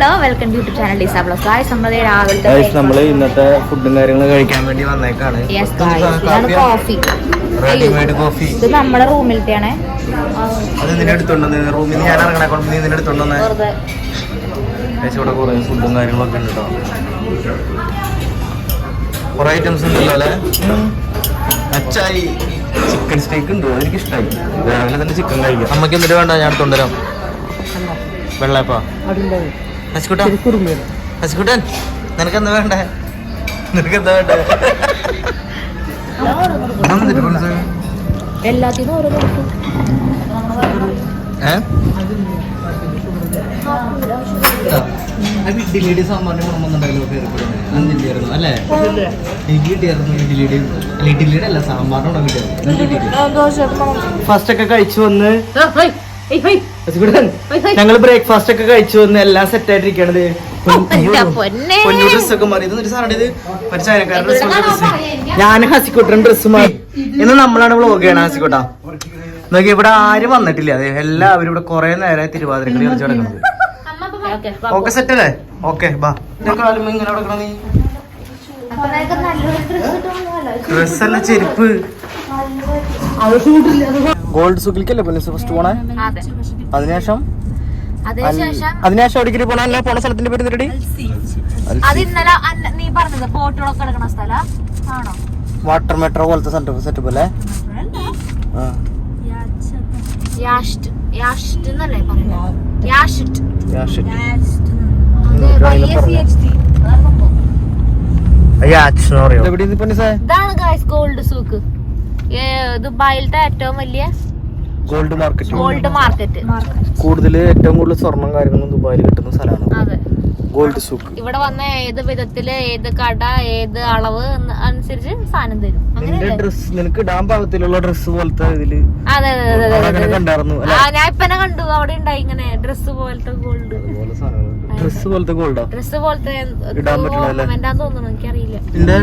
Hello welcome YouTube channel ഡിസാ plus guys നമ്മൾ രാവിലത്തെ നമ്മൾ ഇന്നത്തെ ഫുഡും കാര്യങ്ങളും കഴിക്കാൻ വേണ്ടി വന്നേക്കാണ്. ഇതാണ് കോഫി റെഡിമെയ്ഡ് കോഫി ഇത് നമ്മുടെ റൂമിലത്തെയാണ്. അത് നിന്നെ എടുത്തോണ്ടെന്ന് റൂമിൽ നിന്ന് ഞാൻ ഇറങ്ങണേ കൊണ്ട് നീ നിന്നെ എടുത്തോണ്ടെന്ന്. ഇവിടെ കുറെ ഫുഡും കാര്യങ്ങളൊക്കെ ഉണ്ട് കേട്ടോ കുറെ ഐറ്റംസ് ഉണ്ടല്ലോ അല്ലേ? അച്ചായി ചിക്കൻ സ്റ്റേക്ക് ഉണ്ട്. എനിക്ക് ഇഷ്ടമായി രാവിലെ തന്നെ ചിക്കൻ കഴിക്കാം. അമ്മയ്ക്ക് എന്നിട്ട് വേണ്ട ഞാൻ എടുത്തോണ്ടരാം വെള്ളയപ്പാ. ഹസ്കുട്ടാ. ഹസ്കുട്ടൻ നിനക്ക് എന്താ വേണ്ടേ? നിനക്ക് എന്താ വേണ്ടേ എല്ലാത്തിനും ഓരോ? ഇഡ്ഡലിയുടെ ഗുണം വന്നിട്ടുണ്ടല്ലോ അല്ലേ? എനിക്ക് കിട്ടിയായിരുന്നു ഇഡ്ഡലിയുടെ അല്ല ഇഡ്ഡലിയുടെ അല്ല സാമ്പാറിനോടെ കിട്ടിയായിരുന്നു ഫസ്റ്റ് ഒക്കെ കഴിച്ചു വന്ന് ഞങ്ങൾ ബ്രേക്ക്ഫാസ്റ്റ് ഒക്കെ കഴിച്ചു വന്ന് എല്ലാം സെറ്റ് ആയിട്ടിരിക്കണത്. ഞാൻ ഹസിക്കുട്ടൻ ഡ്രസ് മാറി. ഇന്ന് നമ്മളാണ് വ്ളോഗ് ചെയ്യണം ഹസിക്കുട്ട. നോക്കി ഇവിടെ ആരും വന്നിട്ടില്ല. അതെ എല്ലാവരും ഇവിടെ കൊറേ നേരമായി തിരുവാതിരക്കളി കളിച്ചു കിടക്കുന്നത് ഓക്കെ സെറ്റ് അല്ലേ? ഓക്കെ ബാ. ഞാൻ ഇങ്ങനെ കിടക്കണം നീ ഡ്രസ് അല്ല ചെരുപ്പ്. ഗോൾഡ് സുഖിലേക്കല്ലേ പോലീസ് ഫസ്റ്റ് പോണേ? അതെ. അതിനുശേഷം? അതിനുശേഷം എവിടേക്ക് പോണ? അല്ല പോണ സ്ഥലത്തിന്റെ പേര് അത് ഇന്നലെ നീ പറഞ്ഞത് സ്ഥല? ആണോ? വാട്ടർ മെട്രോ പോലത്തെ സെറ്റപ്പ് സെറ്റപ്പ് അല്ലേ? ഗോൾഡ് സൂക്ക് ദുബായിലത്തെ ഏറ്റവും വലിയ ഗോൾഡ് മാർക്കറ്റ് ഗോൾഡ് മാർക്കറ്റ് കൂടുതൽ ഏറ്റവും കൂടുതൽ സ്വർണം കാര്യങ്ങളും ദുബായിൽ കിട്ടുന്ന സ്ഥലമാണ്. അതെ. ഗോൾഡ് സൂക്ക് ഇവിടെ വന്ന ഏത് വിധത്തിൽ ഏത് കട ഏത് അളവ് അനുസരിച്ച് സാധനം തരും. ഡ്രസ് നിനക്ക് ഇടാൻ പാകത്തിലുള്ള ഡ്രസ് പോലത്തെ ഇതിൽ കണ്ടായിരുന്നു ഞാൻ ഇപ്പനെ കണ്ടു. അവിടെ ഉണ്ടായി ഇങ്ങനെ ഡ്രസ് പോലത്തെ ഗോൾഡ് ഡ്രസ് പോലത്തെ ഗോൾഡാ ഡ്രസ് പോലത്തെ തോന്നുന്നു. എനിക്കറിയില്ല.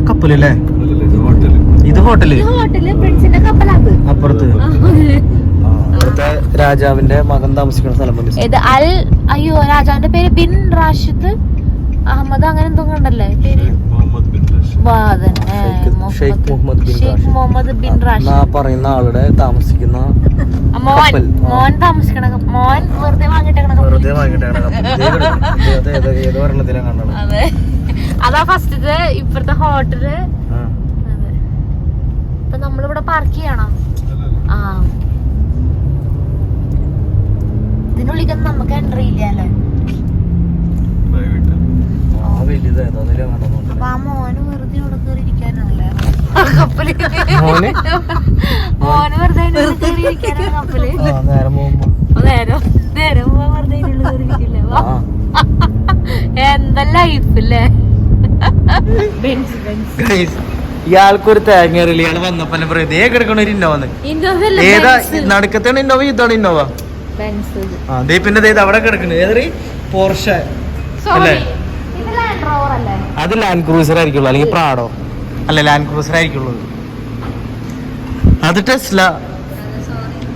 കപ്പലല്ലേ ഇത് ഹോട്ടൽ? അപ്പുറത്ത്. അവിടുത്തെ രാജാവിന്റെ മകൻ താമസിക്കുന്ന സ്ഥലം ഇത് അൽ അയ്യോ രാജാവിന്റെ പേര് ബിൻ റാഷിദ് അഹമ്മദ് അങ്ങനെ എന്തോ കണ്ടല്ലേ പേര്. Sheikh Mohammed- bin Rashid. Mohammed bin Rashid. ആ പറയുന്ന ആളുടെ താമസിക്കുന്ന മോൻ താമസിക്കണ മോൻ വെറുതെ കണ്ടത്. അതെ. അതാ ഫസ്റ്റ് ഇപ്പഴത്തെ ഹോട്ടൽ ഇപ്പൊ നമ്മളിവിടെ പാർക്ക് ചെയ്യണം. ആ. ഇതിനുള്ളിൽ നമുക്ക് എൻട്രി ഇല്ലല്ലേ? അപ്പൊ ആ മോന് വെറുതെ ഇവിടെ കയറി ഇരിക്കാനാണല്ലേ? ആ കപ്പൽ. മോന്? മോന് വെറുതെ കയറി ഇരിക്കാനാണ് കപ്പൽ. നേരം അപ്പൊ നേരം പോവാൻ ബെഞ്ച് ബെഞ്ച് ഇയാൾക്കൊരു തേങ്ങ അറിയില്ല ഇയാൾ വന്നപ്പോ പറയും കിടക്കണ ഒരു ഇന്നോവ ഇന്നോവല്ല ഏതാ നടുക്കത്താണ് ഇന്നോവ ഇതാണ് ഇന്നോവ? ദേ പിന്നെ അവിടെ കിടക്കണത് ഏതൊരു പോർഷ. അല്ലേ? അത് ലാൻഡ് ക്രൂസർ ആയിരിക്കുള്ളൂ അല്ലെങ്കിൽ പ്രാഡോ അല്ല ലാൻഡ് ക്രൂസർ ആയിരിക്കുള്ളൂ. അത് ടെസ്ല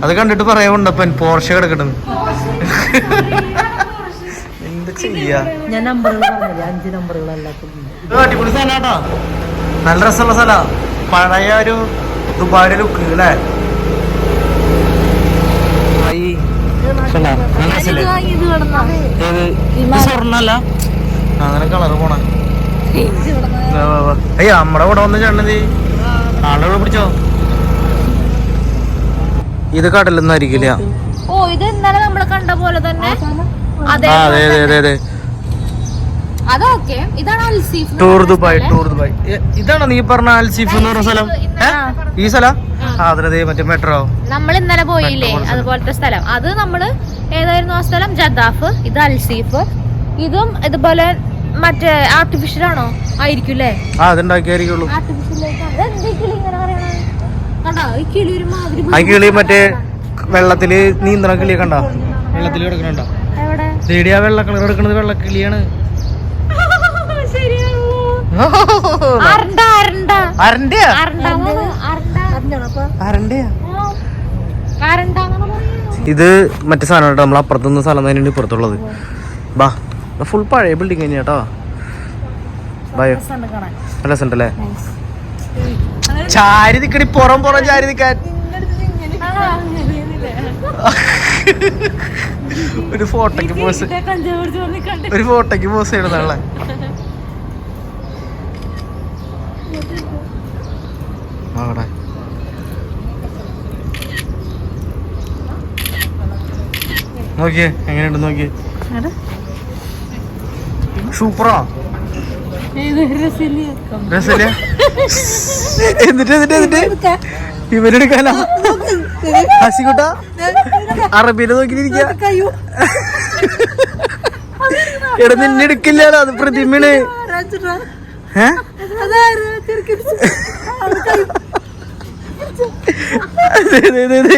അത് കണ്ടിട്ട് പറയാനുണ്ടപ്പൻ പോർഷ കിടക്കണത്. എന്ത് ചെയ്യാ? ഞാൻ നമ്പറുകൾ പറഞ്ഞില്ല? അഞ്ച് നമ്പറുകളല്ല. അടിപൊളി സ്ഥലാട്ടോ നല്ല രസമുള്ള സ്ഥലമാണ് പഴയ ഒരു ദുബായ ലുക്ക് അല്ലേ സ്വർണല്ല അങ്ങനെ കളറ് പോണ. അയ്യ നമ്മടെ കൂടെ വന്ന് ചേട്ടനത് ആളുകൾ പിടിച്ചോ? ഇത് കടലൊന്നും ആയിരിക്കില്ല ഓ ഇത് ഇന്നലെ നമ്മൾ കണ്ട പോലെ തന്നെ. അതെ അതെ അതെ അതെ. അതൊക്കെ. ഇതാണ് Al Seef tour Dubai tour Dubai. ഇതാണ് നീ പറഞ്ഞ അൽസീഫ് എന്ന് പറഞ്ഞ സ്ഥലം? ഈ സ്ഥലം? മറ്റേ മെട്രോ നമ്മൾ ഇന്നലെ പോയില്ലേ? അതുപോലത്തെ സ്ഥലം. അത് നമ്മൾ ഏതായിരുന്നു ആ സ്ഥലം? ജദാഫ് ഇത് അൽസീഫ്. ഇതും ഇതുപോലെ മറ്റേ ആർട്ടിഫിഷ്യൽ ആണോ? ആയിരിക്കും അല്ലേ ആ അതുണ്ടാക്കിയായിരിക്കുള്ളൂ. ആർട്ടിഫിഷ്യൽ കിളി മറ്റേ വെള്ളത്തിൽ നീന്തണ കിളിയൊക്കെ കണ്ടോ? വെള്ളത്തിൽ കിടക്കണുണ്ടോ? വെള്ള കളർ വെള്ളക്കിളിയാണ് ഇത് മറ്റേ സാധനം കേട്ടോ നമ്മൾ അപ്പുറത്തുനിന്ന് സ്ഥലം തന്നെയാണ് ഇപ്പുറത്തുള്ളത്. ബാ ഫുൾ പഴയ ബിൽഡിംഗ് തന്നെയാ കേട്ടോ ബയോ. അല്ലേ നല്ല രസമുണ്ടല്ലേ ചാരി നിക്കടി പുറം പുറം ചാരി നിക്കാൻ. ഒരു ഫോട്ടോക്ക് പോസ് ഒരു ഫോട്ടോക്ക് പോസ് ചെയ്യണതാണല്ലേ ആടെ. നോക്കിയേ എങ്ങനെയുണ്ട് നോക്കിയേ? സൂപ്പറാ. രസല്ലേ എന്നിട്ട് എന്നിട്ട് എന്നിട്ട്? ഇവരെടുക്കാനാ ഹസിക്കുട്ട അറബിയിൽ നോക്കി എടാ നിന്നെ എടുക്കില്ലല്ലോ അത് പ്രതിമയാണ്. ഏ?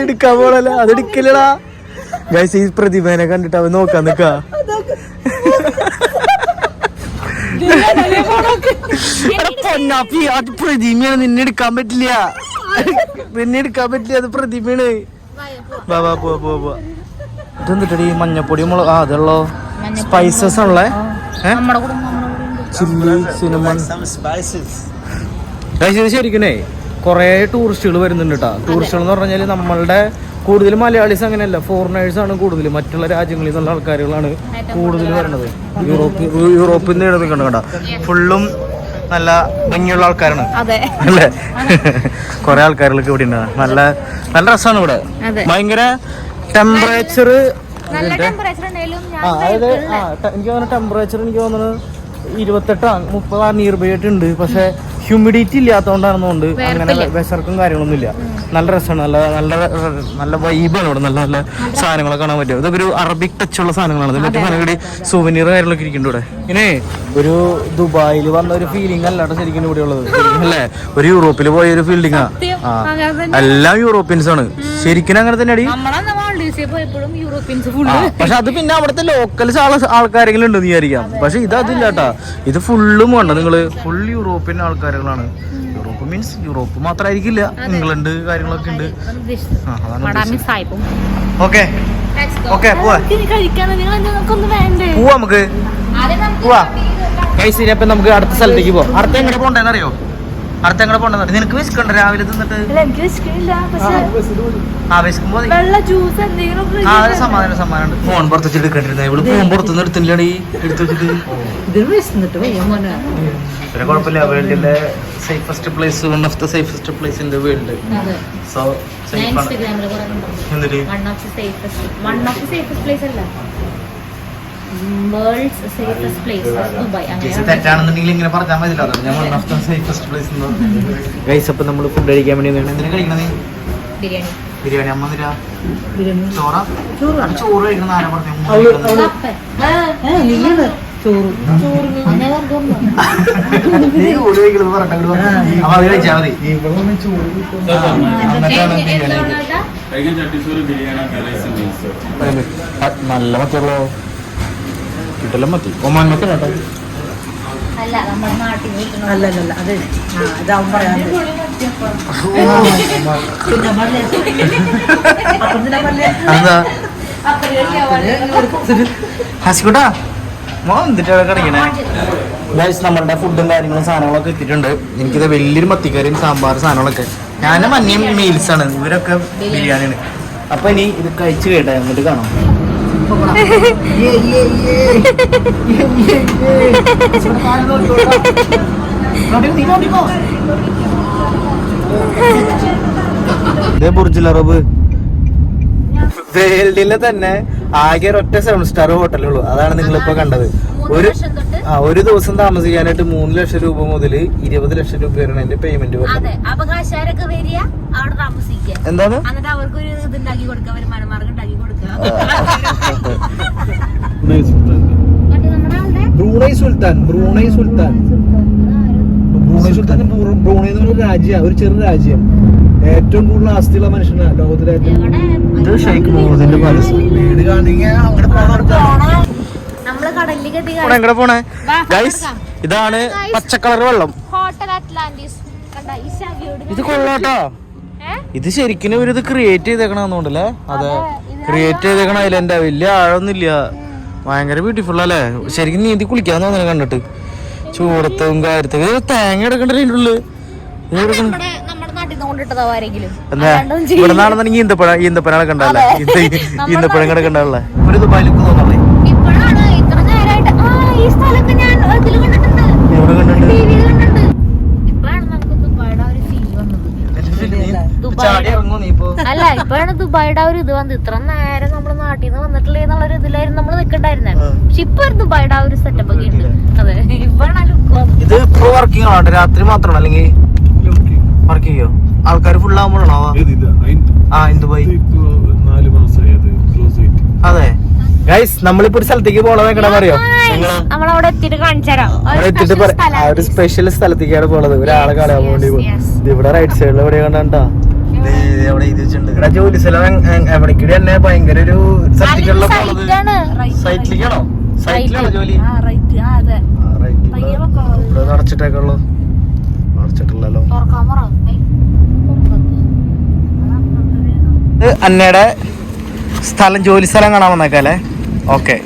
എടുക്കാൻ പോണല്ല. അത് എടുക്കില്ലടാ. ഗൈസ് ഈ പ്രതിഭേനെ കണ്ടിട്ട് അവൻ നോക്കാൻ നിക്കാ. പൊന്നാപ്പി അത് പ്രതിമയാണ്. നിന്നെ എടുക്കാൻ പറ്റില്ല. നിന്നെ എടുക്കാൻ പറ്റില്ല അത് പ്രതിമയാണ്. വാ വാ പോവാ പോവാ പോവാ. ഇതെന്തിട്ടടി? മഞ്ഞപ്പൊടി മുളക് ആ അതുള്ളോ സ്പൈസസ് ഉള്ളേ ചില്ലി സിനിമൺ ഇത് ശരിക്കണേ കുറേ ടൂറിസ്റ്റുകൾ വരുന്നുണ്ട് കേട്ടോ ടൂറിസ്റ്റുകൾ എന്ന് പറഞ്ഞാൽ നമ്മളുടെ കൂടുതൽ മലയാളീസ് അങ്ങനെയല്ല ഫോറിനേഴ്സ് ആണ് കൂടുതൽ മറ്റുള്ള രാജ്യങ്ങളിൽ നിന്നുള്ള ആൾക്കാരുകളാണ് കൂടുതൽ വരുന്നത്. യൂറോപ്പ് യൂറോപ്പിൽ നിന്ന് നിൽക്കണം കേട്ടോ ഫുള്ളും നല്ല ഭംഗിയുള്ള ആൾക്കാരാണ്. അല്ലേ? കുറെ ആൾക്കാരുകൾക്ക് ഇവിടെ ഉണ്ട്. നല്ല നല്ല രസമാണ് ഇവിടെ. ഭയങ്കര ടെമ്പറേച്ചർ അതായത് എനിക്ക് തോന്നുന്നു ടെമ്പറേച്ചർ എനിക്ക് തോന്നുന്നത് ഇരുപത്തെട്ടാണ് മുപ്പതാ നിയർ ബൈ ആയിട്ട് ഉണ്ട് പക്ഷെ ഹ്യൂമിഡിറ്റി ഇല്ലാത്തതുകൊണ്ടാണെന്നുകൊണ്ട് അങ്ങനെ വിശർക്കും കാര്യങ്ങളൊന്നും ഇല്ല നല്ല രസമാണ്. നല്ല നല്ല നല്ല വൈബാണ് ഇവിടെ. നല്ല നല്ല സാധനങ്ങളൊക്കെ കാണാൻ പറ്റും. ഇതൊക്കെ ഒരു അറബിക് ടച്ച് ഉള്ള സാധനങ്ങളാണ്. മറ്റേ സാധനങ്ങളുടെ സുവനീർ കാര്യങ്ങളൊക്കെ ഇരിക്കുന്നുണ്ട് ഇവിടെ. ഇങ്ങനെ ഒരു ദുബായിൽ വന്ന ഒരു ഫീലിംഗ് അല്ലാണ്ട് ശരിക്കും ഇവിടെ ഉള്ളത്. അല്ലേ? ഒരു യൂറോപ്പിൽ പോയ ഒരു ഫീൽഡിംഗ് ആ. എല്ലാം യൂറോപ്യൻസ് ആണ്. ശരിക്കും അങ്ങനെ തന്നെ അടി. നമ്മളന്ന് മാൾഡീവ്സിൽ പോയപ്പോഴും യൂറോപ്യൻസ് ഫുൾ പക്ഷെ അത് പിന്നെ അവിടുത്തെ ലോക്കൽ ആൾ ആൾക്കാരെങ്കിലും ഉണ്ടെന്ന് വിചാരിക്കാം. പക്ഷെ ഇത് അതില്ല കേട്ടാ. ഇത് ഫുള്ളും വേണ്ട. നിങ്ങൾ ഫുൾ യൂറോപ്യൻ ആൾക്കാരുകളാണ്. യൂറോപ്പ് മീൻസ് യൂറോപ്പ് മാത്രമായിരിക്കില്ല ഇംഗ്ലണ്ട് കാര്യങ്ങളൊക്കെ ഉണ്ട്. ഓക്കെ. ഓക്കെ പോവാ. നമുക്ക്. പോവാ. കൈസ് ഇനി നമുക്ക് അടുത്ത സ്ഥലത്തേക്ക് പോവാം. അടുത്ത എങ്ങനെ പോണ്ടെന്ന് അറിയോ അടുത്ത എങ്ങനെ പോണ്ടെന്ന്? നിനക്ക് വിശക്കണ്ട രാവിലെ തിന്നിട്ട്? ആ വിശക്കുമ്പോ ആ സമാധാനം സമാധാനം ഫോൺ പുറത്ത് വെച്ചിട്ട് എടുക്കണ്ടിരുന്ന ഇവിടെ ഫോൺ പുറത്തുനിന്ന് എടുത്തില്ലടി. എടുത്തു വെച്ചിട്ട്. ഒരു കുഴപ്പമില്ല വേൾഡിലെ safest place one of the safest place in the world so safe ആണ്. എന്നിട്ട് one of the safest one of the safest place അല്ല. World's safest place Dubai. തെറ്റാണെന്നുണ്ടെങ്കിൽ ഇങ്ങനെ പറഞ്ഞാൽ മതിയല്ലോ ഞാൻ one of the safest place guys അപ്പൊ നമ്മൾ food കഴിക്കാൻ വേണ്ടി വന്നതാണ്. എന്തിനാ കഴിക്കണത്? ബിരിയാണി. ബിരിയാണി അമ്മ ബിരിയാണി. ചോറ? ചോറ് കഴിക്കണം ആരാ പറഞ്ഞു? നല്ല മത്തിയുള്ളോ കിട്ടല മത്തി ഒമാൻ മത്തി കേട്ടോ അല്ലല്ല അതെ ഇതാവും പറയാൻ ഗൈസ് നമ്മളുടെ ഫുഡും കാര്യങ്ങളും സാധനങ്ങളൊക്കെ എത്തിയിട്ടുണ്ട് എനിക്കിത് വലിയൊരു മത്തിക്കറിയും സാമ്പാർ സാധനങ്ങളൊക്കെ. ഞാൻ മഞ്ഞയും മീൽസ് ആണ്. ഇവരൊക്കെ ബിരിയാണിയാണ്. അപ്പൊ ഇനി ഇത് കഴിച്ചു കേട്ടെ എന്നിട്ട് കാണാം. ഇത് അറബ് വേൾഡിലെ തന്നെ ആകെ ഒറ്റ സെവൻ സ്റ്റാർ ഹോട്ടലുള്ളൂ അതാണ് നിങ്ങൾ ഇപ്പൊ കണ്ടത്. ഒരു ആ ഒരു ദിവസം താമസിക്കാനായിട്ട് മൂന്ന് ലക്ഷം രൂപ മുതൽ ഇരുപത് ലക്ഷം രൂപ വരെയാണ് എന്റെ പേയ്മെന്റ് അതെ അവകാശക്കാരൊക്കെ വരിക അവിടെ താമസിക്കുക. എന്താണ്? എന്നിട്ട് അവർക്ക് ഒരു ഇത് ഉണ്ടാക്കി കൊടുക്കുക. വരുമാന മാർഗം ഉണ്ടാക്കി കൊടുക്കുക മറ്റേ നമ്മുടെ ആളുടെ? ബ്രൂണൈ സുൽത്താൻ ബ്രൂണൈ സുൽത്താൻ. ബ്രൂണൈ സുൽത്താൻ. ബ്രൂണൈ എന്ന് പറഞ്ഞ രാജ്യം ഒരു ചെറു രാജ്യം. ഏറ്റവും കൂടുതൽ ആസ്തിയുള്ള മനുഷ്യനാണ് ലോകത്തിലെ ഏറ്റവും ഷെയ്ഖ് മുഹമ്മദിന്റെ പാലസ് വീട് പോണേ ഗൈസ്. ഇതാണ് പച്ചക്കളർ വെള്ളം. ഹോട്ടൽ അറ്റ്ലാന്റിസ് ഇത് കൊള്ളാട്ടോ. ഇത് ശരിക്കും ഇവരിത് ക്രിയേറ്റ് ചെയ്തേക്കണമെന്നുണ്ടല്ലേ അതെ. ക്രിയേറ്റ് ചെയ്തേക്കണ ഐലൻഡാ വലിയ ആഴൊന്നുമില്ല ഭയങ്കര ബ്യൂട്ടിഫുൾ അല്ലേ? ശരിക്കും നീന്തി കുളിക്കാൻ തോന്നുന്നു കണ്ടിട്ട്. ചൂടത്തും കാര്യത്തും. തേങ്ങ എടുക്കണ്ടേ ഉള്ളു. ഇത് കൊണ്ടിട്ടതോ ആരെങ്കിലും. ഇവിടെ ഈന്തപ്പഴം ഒരു ദുബായ് ലുക്ക് ഇപ്പോഴാണ് ഇത്ര നേരമായിട്ട് ആ ഈ സ്ഥലമൊക്കെ ഞാൻ ഇതിൽ കണ്ടിട്ടുണ്ട്. എവിടെ കണ്ടിട്ടുണ്ട്? ടിവിയിൽ കണ്ടിട്ടുണ്ട്. ഇപ്പോഴാണ് നമുക്ക് ദുബായുടെ ആ ഒരു ഫീൽ വന്നത്. നീ ഇപ്പൊ? അല്ല ഇപ്പോഴാണ് ദുബായുടെ ഒരു ഇത് വന്നത്. ഇത്ര നേരം നമ്മുടെ നാട്ടിൽ നിന്ന് വന്നിട്ടില്ലേ എന്നുള്ള ഒരു ഇതിലായിരുന്നു നമ്മൾ നിൽക്കണ്ടായിരുന്നെ ആ. പക്ഷെ ഇപ്പൊ ഒരു ദുബായുടെ ആ ഒരു സെറ്റപ്പ് ഒക്കെ ഉണ്ട്. അതെ. ഇപ്പോഴാണ് ലുക്ക് ഇത് ഇപ്പൊ വർക്കിംഗ് ആണോ? രാത്രി മാത്രമാണോ? അല്ലെങ്കിൽ വർക്ക് ചെയ്യോ? ആൾക്കാർ ഫുൾ ആവുമ്പോഴാണോ ആ എന്ത് പോയി. അത്. ഗൈസ് നമ്മളിപ്പോ ഒരു സ്ഥലത്തേക്ക് പോണത് എങ്ങനെ അറിയോ എത്തിയിട്ട് ഒരു സ്പെഷ്യൽ സ്ഥലത്തേക്കാണ് പോണത്. ഒരാളെ കളയാൻ വേണ്ടി. ഇവിടെ റൈറ്റ് സൈഡിൽ എവിടെ കണ്ടാ. ജോലി സ്ഥലം എവിടേക്ക് തന്നെ ഭയങ്കര ഒരു സൈറ്റിലേക്കാണോ സൈറ്റിലാണോ ജോലി? നടച്ചിട്ടേക്കുള്ളൂ അടച്ചിട്ടേക്കുള്ളൂ അടച്ചിട്ടില്ലല്ലോ അന്നയുടെ സ്ഥലം ജോലി സ്ഥലം കാണാൻ വന്നേക്കല്ലേ okay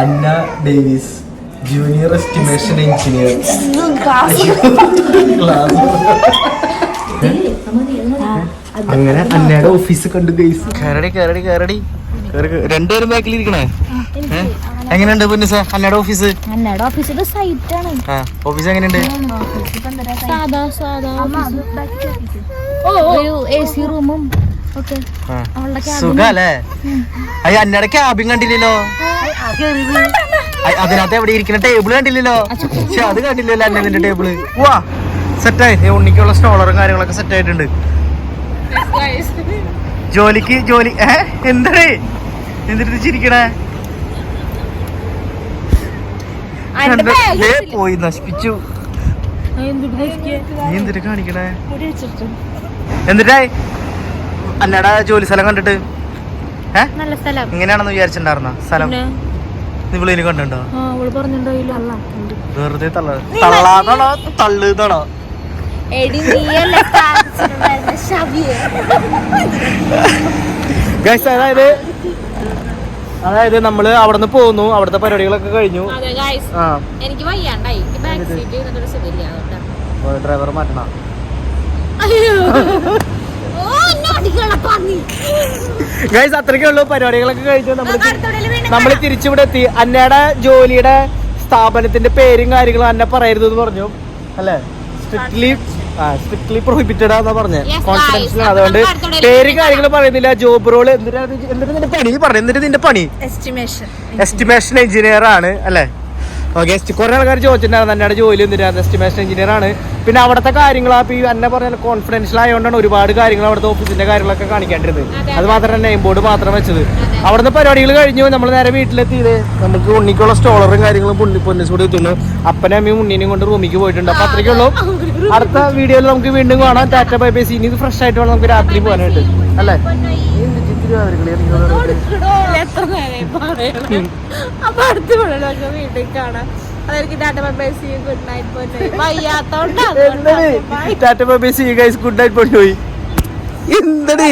Anna Davis junior estimation engineer അങ്ങനെ അന്നയുടെ ഓഫീസ് കണ്ടു ഗൈസ് കയറടി കയറടി കയറടി രണ്ടുപേരും ബാക്കിൽ ഇരിക്കണേ. ഏ? എങ്ങനെയുണ്ട് പിന്നെ സാർ? അന്നയുടെ ഓഫീസ് അന്നയുടെ ഓഫീസിന്റെ സൈറ്റ് ആണ്. ആ ഓഫീസ് എങ്ങനെയുണ്ട്? സാധാ സാധാ ഒരു എ സി റൂമും. സുഖല്ലേ? അയ്യ അന്നയുടെ ക്യാബിൻ കണ്ടില്ലല്ലോ? അതിനകത്ത് എവിടെ ഇരിക്കുന്ന ടേബിൾ കണ്ടില്ലല്ലോ? പക്ഷെ അത് കണ്ടില്ലല്ലോ അന്നതിന്റെ ടേബിൾ വാ സെറ്റായി ഉണ്ണിക്കുള്ള സ്റ്റോളറും കാര്യങ്ങളൊക്കെ സെറ്റ് ആയിട്ടുണ്ട്. ജോലിക്ക് ജോലി ഏഹ് എന്താണ്? എന്തിട്ട് ചിരിക്കണേ? പോയി നശിപ്പിച്ചു? നീ എന്തിട്ട് കാണിക്കണേ? എന്നിട്ടേ അല്ലടാ ജോലി സ്ഥലം കണ്ടിട്ട്. ഇങ്ങനെയാണെന്ന് വിചാരിച്ചിട്ടുണ്ടായിരുന്ന? സ്ഥലം. കണ്ടിട്ടുണ്ടോ? പറഞ്ഞിട്ടുണ്ടായില്ല വെറുതെ തള്ള തള്ളാതാണോ? തള്ളുതാണോ. ഗൈസ് അതായത് അതായത് നമ്മൾ അവിടെ നിന്ന് പോന്നു അവിടുത്തെ പരിപാടികളൊക്കെ കഴിഞ്ഞു. എനിക്ക് വയ്യാണ്ടായി. ഡ്രൈവർ മാറ്റണം. ഗൈസ് അത്രയ്ക്കേ ഉള്ളൂ. പരിപാടികളൊക്കെ കഴിഞ്ഞു. നമ്മൾ നമ്മൾ തിരിച്ചിവിടെ എത്തി. അന്നയുടെ ജോലിയുടെ സ്ഥാപനത്തിന്റെ പേരും കാര്യങ്ങളും അന്നെ പറയരുത് എന്ന് പറഞ്ഞു. അല്ലേ? സ്ട്രിക്ട്ലി സ്ട്രിക്ട്ലി പ്രൊഹിബിറ്റഡ് ആണെന്നാ പറഞ്ഞത് കോൺഫിഡൻസ്. അതുകൊണ്ട് പേര് കാര്യങ്ങൾ പറയുന്നില്ല. ജോബ് റോൾ എന്തിനാ എന്തിനാ നിന്റെ പണി? പറഞ്ഞു. എന്തിനാ നിന്റെ പണി? എസ്റ്റിമേഷൻ എസ്റ്റിമേഷൻ എഞ്ചിനീയർ ആണ് അല്ലേ? ഓക്കെ കുറേ ആൾക്കാർ ചോദിച്ചിട്ടുണ്ടായിരുന്നു എന്നോട് ജോലി എന്തിനാണ് എസ്റ്റിമേഷൻ എഞ്ചിനീയർ ആണ്. പിന്നെ അവിടുത്തെ കാര്യങ്ങൾ ആ ഈ എന്നെ പറഞ്ഞ കോൺഫിഡൻഷ്യൽ ആയതുകൊണ്ടാണ് ഒരുപാട് കാര്യങ്ങൾ അവിടുത്തെ ഓഫീസിന്റെ കാര്യങ്ങളൊക്കെ കാണിക്കേണ്ടിരുന്നത്. അതെ, മാത്രമല്ല നെയിം ബോർഡ് മാത്രം വെച്ചത്. അവിടുന്ന് പരിപാടികൾ കഴിഞ്ഞു നമ്മൾ നേരെ വീട്ടിലെത്തിയത്. നമുക്ക് ഉണ്ണിക്കുള്ള സ്റ്റോളറും കാര്യങ്ങളും പുണ്ണി പൊന്നിസൂടി എത്തുന്നു. അപ്പനെ അമ്മയും ഉണ്ണിനെയും കൊണ്ട് റൂമിക്ക് പോയിട്ടുണ്ട്. അപ്പൊ അത്രയ്ക്കേ ഉള്ളൂ. അടുത്ത വീഡിയോയിൽ നമുക്ക് വീണ്ടും കാണാം. ടാറ്റ ബൈ ബൈ സീനി ഇത് ഫ്രഷ് ആയിട്ട് വേണം നമുക്ക് രാത്രി പോകാനായിട്ട്. അല്ലേ? അപ്പൊ അടുത്ത വീഡിയോയിലൊക്കെ വീട്ടിൽ കാണാം. അതായിരിക്കും tata bye bye see good night പോയി വയ്യാത്തോണ്ടാണ് tata bye bye see guys good night എന്തടി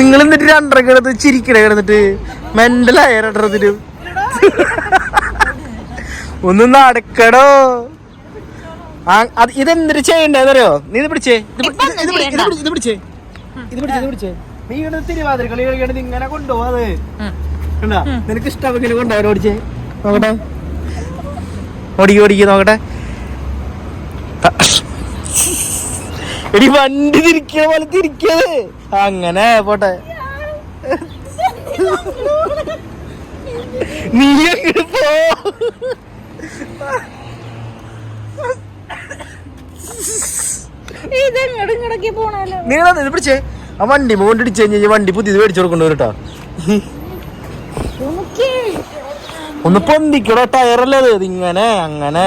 നിങ്ങൾ എന്നിട്ട് രണ്ടര കിടന്ന് ചിരിക്കണേ കിടന്നിട്ട്. മെന്റലായ രണ്ടരത്തിനും ഒന്ന് നടക്കടോ. അത് ഇതെന്തിട്ട് ചെയ്യണ്ടേന്നറിയോ നീ ഇത് പിടിച്ചേ. ഇത് പിടി- ഇത് ഇത് പിടി- ഇത് പിടി- ഇത് പിടിച്ചേ. ഇത് പിടിച്ചേ ഇത് പിടിച്ചേ. നീ ഇവിടെ തിരുവാതിര കളി കളിക്കണത് ഇങ്ങനെ കൊണ്ടുപോവാത് കണ്ടാ? നിനക്ക് ഇഷ്ടം ഇങ്ങനെ കൊണ്ടുപോകാൻ ഓടിച്ചേ? നോക്കട്ടെ. ഓടിക്ക് ഓടിക്ക് നോക്കട്ടെ. എടി വണ്ടി തിരിക്കണ പോലെ തിരിക്കത് അങ്ങനെ പോട്ടെ നീ പോ? ഇതെങ്ങോട്ടും കിടക്കി പോണല്ലോ? നീ പിടിച്ചേ. ആ വണ്ടി മോണ്ട് ഇടിച്ചു കഴിഞ്ഞാൽ വണ്ടി പുതിയത് മേടിച്ചു കൊടുക്കണ്ടോ കേട്ടോ ഒന്ന് പൊന്തിക്കടോ ടയറല്ലേ ഇങ്ങനെ അങ്ങനെ.